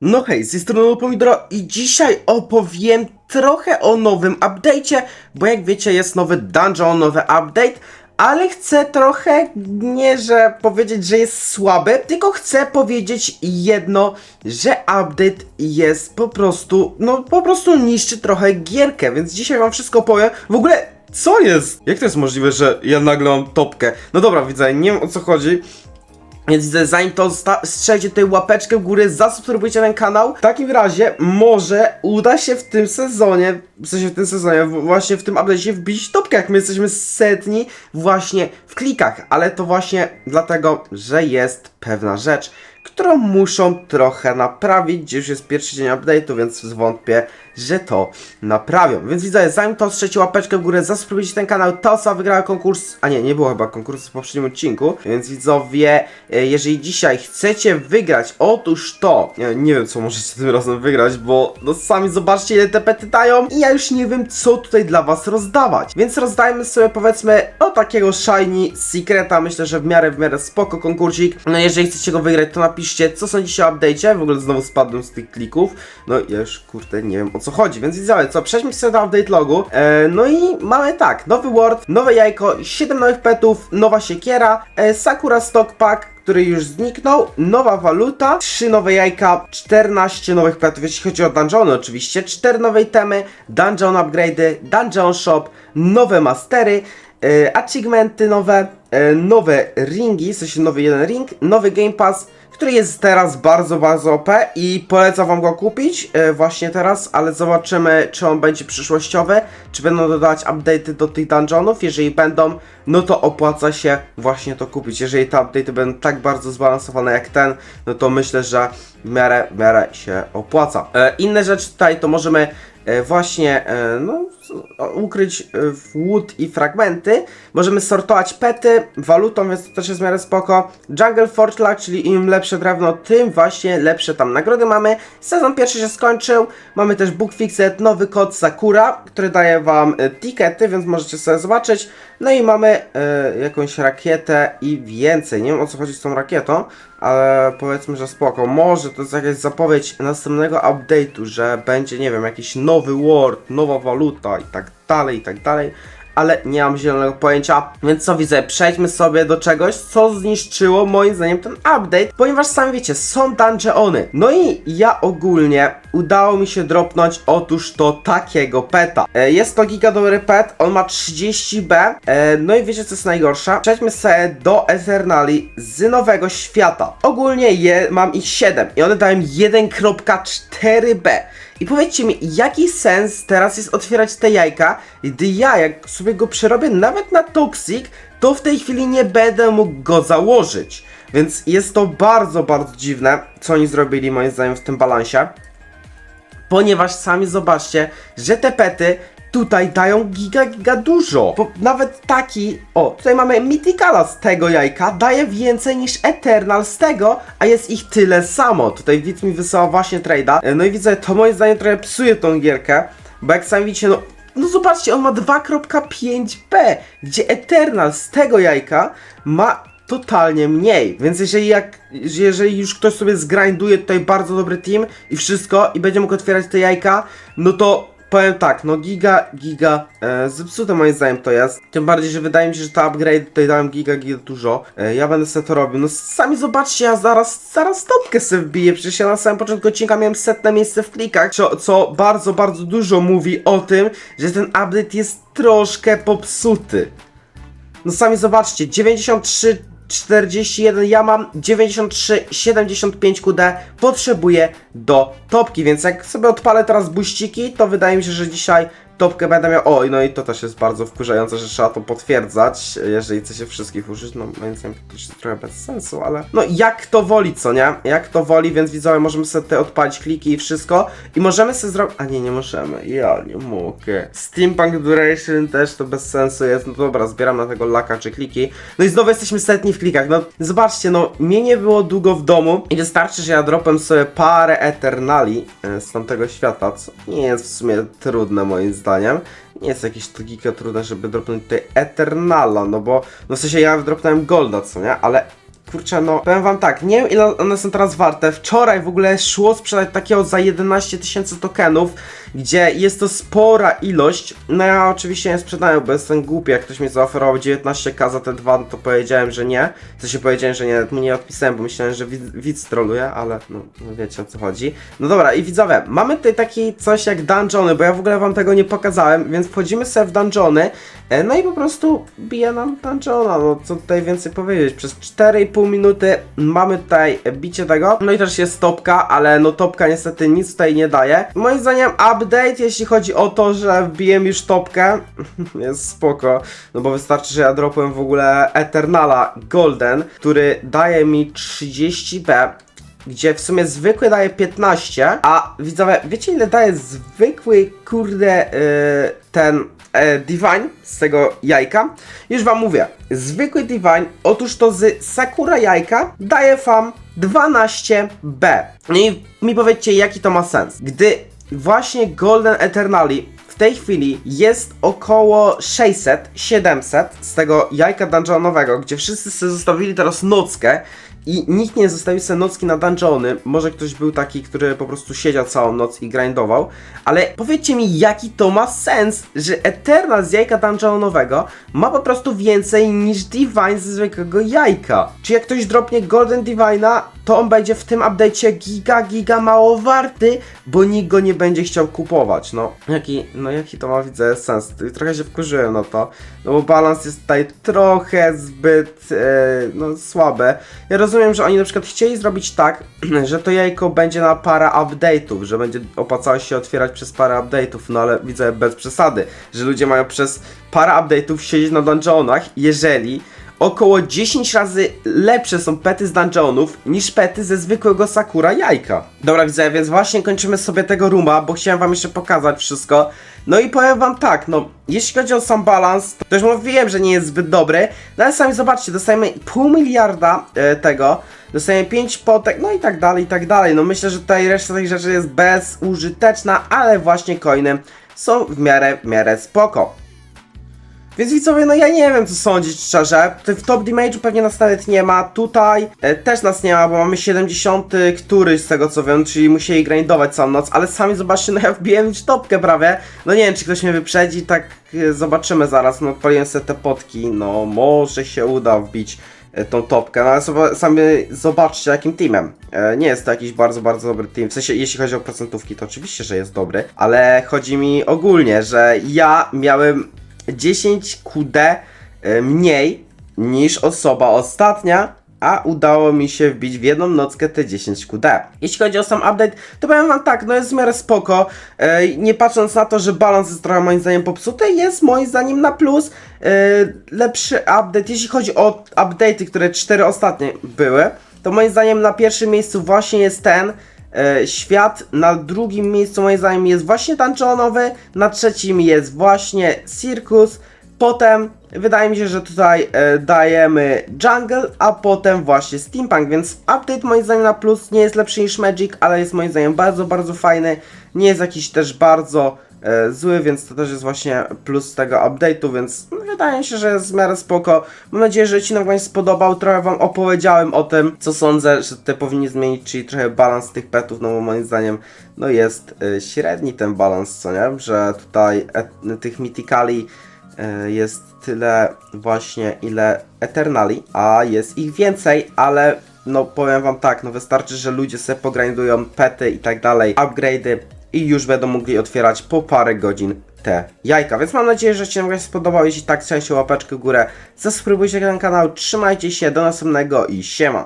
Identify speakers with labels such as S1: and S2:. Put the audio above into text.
S1: No hej, z tej strony Pomidoro i dzisiaj opowiem trochę o nowym update'cie, bo jak wiecie jest nowy dungeon, nowy update, ale chcę trochę, nie że powiedzieć, że jest słaby, tylko chcę powiedzieć jedno, że update jest po prostu, no po prostu niszczy trochę gierkę, więc dzisiaj wam wszystko powiem. W ogóle co jest? Jak to jest możliwe, że ja nagle mam topkę? No dobra, widzę, nie wiem o co chodzi. Więc zanim to strzelcie tutaj łapeczkę w górę, zasubskrybujcie ten kanał. W takim razie może uda się w tym sezonie, w sensie w tym sezonie, właśnie w tym update'cie wbić topkę, jak my jesteśmy setni właśnie w klikach. Ale to właśnie dlatego, że jest pewna rzecz, którą muszą trochę naprawić. Dziś już jest pierwszy dzień update'u, więc zwątpię, że to naprawią. Więc widzę, zanim to strzelcie łapeczkę w górę, zasubskrybujcie ten kanał. Ta osoba wygrała konkurs, a nie, nie było chyba konkursu w poprzednim odcinku, więc widzowie, e, jeżeli dzisiaj chcecie wygrać, otóż to, nie, nie wiem co możecie tym razem wygrać, bo no sami zobaczcie ile te pety dają i ja już nie wiem co tutaj dla was rozdawać. Więc rozdajmy sobie powiedzmy o takiego shiny secreta, myślę, że w miarę, w miarę spoko konkursik. No jeżeli chcecie go wygrać, to napiszcie co sądzicie o update'cie, w ogóle znowu spadłem z tych klików, no ja już kurde nie wiem o co chodzi, więc widzowie, co, przejdźmy sobie do update logu, e, no i mamy tak, nowy word, nowe jajko, 7 nowych petów, nowa siekiera, e, Sakura Stock Pack, który już zniknął, nowa waluta, 3 nowe jajka, 14 nowych petów, jeśli chodzi o dungeony oczywiście, 4 nowe itemy, dungeon upgrade'y, dungeon shop, nowe mastery, e, achievementy nowe, e, nowe ringi, w sensie nowy jeden ring, nowy game pass, który jest teraz bardzo, bardzo OP i polecam wam go kupić e, właśnie teraz, ale zobaczymy, czy on będzie przyszłościowy, czy będą dodawać update'y do tych dungeonów. Jeżeli będą, no to opłaca się właśnie to kupić. Jeżeli te update'y będą tak bardzo zbalansowane jak ten, no to myślę, że w miarę, w miarę się opłaca. E, inne rzeczy tutaj to możemy e, właśnie no, ukryć e, wood i fragmenty. Możemy sortować pety walutą, więc to też jest w miarę spoko. Jungle Forge Luck, czyli im lepsze drewno, tym właśnie lepsze tam nagrody mamy. Sezon pierwszy się skończył. Mamy też Book Fixed, nowy kod Sakura, który daje wam e, tikety, więc możecie sobie zobaczyć. No i mamy e, jakąś rakietę i więcej. Nie wiem o co chodzi z tą rakietą, ale powiedzmy, że spoko. Może to jest jakaś zapowiedź następnego update'u, że będzie, nie wiem, jakiś nowy word, nowa waluta i tak dalej, i tak dalej. Ale nie mam zielonego pojęcia, więc co widzę, przejdźmy sobie do czegoś, co zniszczyło moim zdaniem ten update, ponieważ sami wiecie, są dungeony. No i ja ogólnie udało mi się dropnąć otóż to takiego peta. E, Jest to giga dobry pet, on ma 30B, e, no i wiecie co jest najgorsze? Przejdźmy sobie do Eternali z nowego świata. Ogólnie je, mam ich 7 i one dają 1.4B. I powiedzcie mi, jaki sens teraz jest otwierać te jajka, gdy ja, jak sobie go przerobię nawet na Toxic, to w tej chwili nie będę mógł go założyć. Więc jest to bardzo, bardzo dziwne, co oni zrobili moim zdaniem w tym balansie. Ponieważ sami zobaczcie, że te pety tutaj dają giga, giga dużo. Bo nawet taki, o, tutaj mamy Mythicala z tego jajka, daje więcej niż Eternal z tego, a jest ich tyle samo. Tutaj widz mi wysyła właśnie trade'a. E, No i widzę, to moim zdaniem trochę psuje tą gierkę, bo jak sami widzicie, no no zobaczcie, on ma 2.5b, gdzie Eternal z tego jajka ma totalnie mniej. Więc jeżeli jak, jeżeli już ktoś sobie zgrinduje tutaj bardzo dobry team i wszystko i będzie mógł otwierać te jajka, no to powiem tak, no giga, giga e, zepsute moim zdaniem to jest. Tym bardziej, że wydaje mi się, że te upgrade tutaj dałem giga, giga dużo. E, ja będę sobie to robił. No sami zobaczcie, ja zaraz, zaraz topkę sobie wbiję. Przecież ja na samym początku odcinka miałem setne miejsce w klikach, co, co bardzo, bardzo dużo mówi o tym, że ten update jest troszkę popsuty. No sami zobaczcie, 93 41, ja mam 93 75 QD, potrzebuję do topki, więc jak sobie odpalę teraz buściki, to wydaje mi się, że dzisiaj topkę będę miał. O, no i to też jest bardzo wkurzające, że trzeba to potwierdzać, jeżeli chce się wszystkich użyć. No, moim zdaniem jest trochę bez sensu, ale no jak to woli, co nie? Jak to woli, więc widzowie, możemy sobie tutaj odpalić kliki i wszystko. I możemy sobie zrobić. A nie, nie możemy. Ja nie mogę. Steampunk Duration też to bez sensu jest. No dobra, zbieram na tego laka czy kliki. No i znowu jesteśmy setni w klikach. No zobaczcie, no mnie nie było długo w domu i wystarczy, że ja dropem sobie parę Eternali e, z tamtego świata, co nie jest w sumie trudne moim zdaniem. Nie jest jakieś to giga trudne, żeby dropnąć tutaj Eternala, no bo no w sensie ja dropnąłem Golda, co nie? Ale kurczę, no, powiem wam tak, nie wiem ile one są teraz warte. Wczoraj w ogóle szło sprzedać takiego za 11 tysięcy tokenów, gdzie jest to spora ilość. No ja oczywiście nie sprzedaję, bo jestem głupi, jak ktoś mi zaoferował 19k za te dwa, no to powiedziałem, że nie. To się powiedziałem, że nie, mu nie odpisałem, bo myślałem, że widz, widz troluje, ale no, no wiecie o co chodzi. No dobra, i widzowie, mamy tutaj taki coś jak dungeony, bo ja w ogóle wam tego nie pokazałem, więc wchodzimy sobie w dungeony, e, no i po prostu bije nam dungeona, no co tutaj więcej powiedzieć. Przez 4,5 minuty mamy tutaj bicie tego, no i też jest topka, ale no topka niestety nic tutaj nie daje. Moim zdaniem update, jeśli chodzi o to, że wbiłem już topkę, jest spoko, no bo wystarczy, że ja dropłem w ogóle Eternala Golden, który daje mi 30B, gdzie w sumie zwykły daje 15, a widzowie, wiecie ile daje zwykły, kurde, yy, ten e, Divine z tego jajka? Już wam mówię, zwykły Divine, otóż to z Sakura jajka daje wam 12B. No i mi powiedzcie, jaki to ma sens. Gdy właśnie Golden Eternali w tej chwili jest około 600-700 z tego jajka dungeonowego, gdzie wszyscy sobie zostawili teraz nockę i nikt nie zostawił sobie nocki na dungeony. Może ktoś był taki, który po prostu siedział całą noc i grindował, ale powiedzcie mi, jaki to ma sens, że Eternal z jajka dungeonowego ma po prostu więcej niż Divine ze zwykłego jajka. Czy jak ktoś dropnie Golden Divine'a, to on będzie w tym update'cie giga, giga mało warty, bo nikt go nie będzie chciał kupować. No, jaki, no jaki to ma widzę sens? Trochę się wkurzyłem na to, no bo balans jest tutaj trochę zbyt, e, no słabe. Ja rozumiem, że oni na przykład chcieli zrobić tak, że to jajko będzie na parę update'ów, że będzie opłacało się otwierać przez parę update'ów, no ale widzę bez przesady, że ludzie mają przez parę update'ów siedzieć na dungeonach, jeżeli około 10 razy lepsze są pety z dungeonów niż pety ze zwykłego Sakura jajka. Dobra widzę, więc właśnie kończymy sobie tego ruma, bo chciałem wam jeszcze pokazać wszystko. No i powiem wam tak, no jeśli chodzi o sam balans, to już mówiłem, że nie jest zbyt dobry, no ale sami zobaczcie, dostajemy pół miliarda e, tego, dostajemy 5 potek, no i tak dalej, i tak dalej. No myślę, że tutaj reszta tych rzeczy jest bezużyteczna, ale właśnie coiny są w miarę, w miarę spoko. Więc widzowie, no ja nie wiem co sądzić szczerze. W top damage'u pewnie nas nawet nie ma. Tutaj e, też nas nie ma, bo mamy 70 któryś z tego co wiem, czyli musieli grindować całą noc, ale sami zobaczcie, no ja wbiłem już topkę prawie. No nie wiem, czy ktoś mnie wyprzedzi, tak e, zobaczymy zaraz. No odpaliłem sobie te potki, no może się uda wbić e, tą topkę, no ale sobie, sami zobaczcie jakim teamem. E, nie jest to jakiś bardzo, bardzo dobry team. W sensie, jeśli chodzi o procentówki, to oczywiście, że jest dobry, ale chodzi mi ogólnie, że ja miałem 10 QD e, mniej niż osoba ostatnia, a udało mi się wbić w jedną nockę te 10 QD. Jeśli chodzi o sam update, to powiem wam tak, no jest w miarę spoko, e, nie patrząc na to, że balans jest trochę moim zdaniem popsuty, jest moim zdaniem na plus, e, lepszy update, jeśli chodzi o update'y, które cztery ostatnie były, to moim zdaniem na pierwszym miejscu właśnie jest ten, świat, na drugim miejscu moim zdaniem jest właśnie dungeonowy, na trzecim jest właśnie circus, potem wydaje mi się, że tutaj e, dajemy jungle, a potem właśnie steampunk, więc update moim zdaniem na plus nie jest lepszy niż magic, ale jest moim zdaniem bardzo, bardzo fajny, nie jest jakiś też bardzo e, zły, więc to też jest właśnie plus tego update'u, więc wydaje się, że jest w miarę spoko. Mam nadzieję, że odcinek Wam się spodobał, trochę Wam opowiedziałem o tym, co sądzę, że te powinni zmienić, czyli trochę balans tych petów, no bo moim zdaniem no jest e, średni ten balans, co nie? Że tutaj e, tych mythicali e, jest tyle właśnie ile Eternali, a jest ich więcej, ale no powiem wam tak, no wystarczy, że ludzie sobie pogrindują pety i tak dalej, upgrade'y i już będą mogli otwierać po parę godzin te jajka. Więc mam nadzieję, że Ci się spodobał. Jeśli tak, trzymajcie łapeczkę w górę, zasubskrybujcie ten kanał, trzymajcie się, do następnego i siema.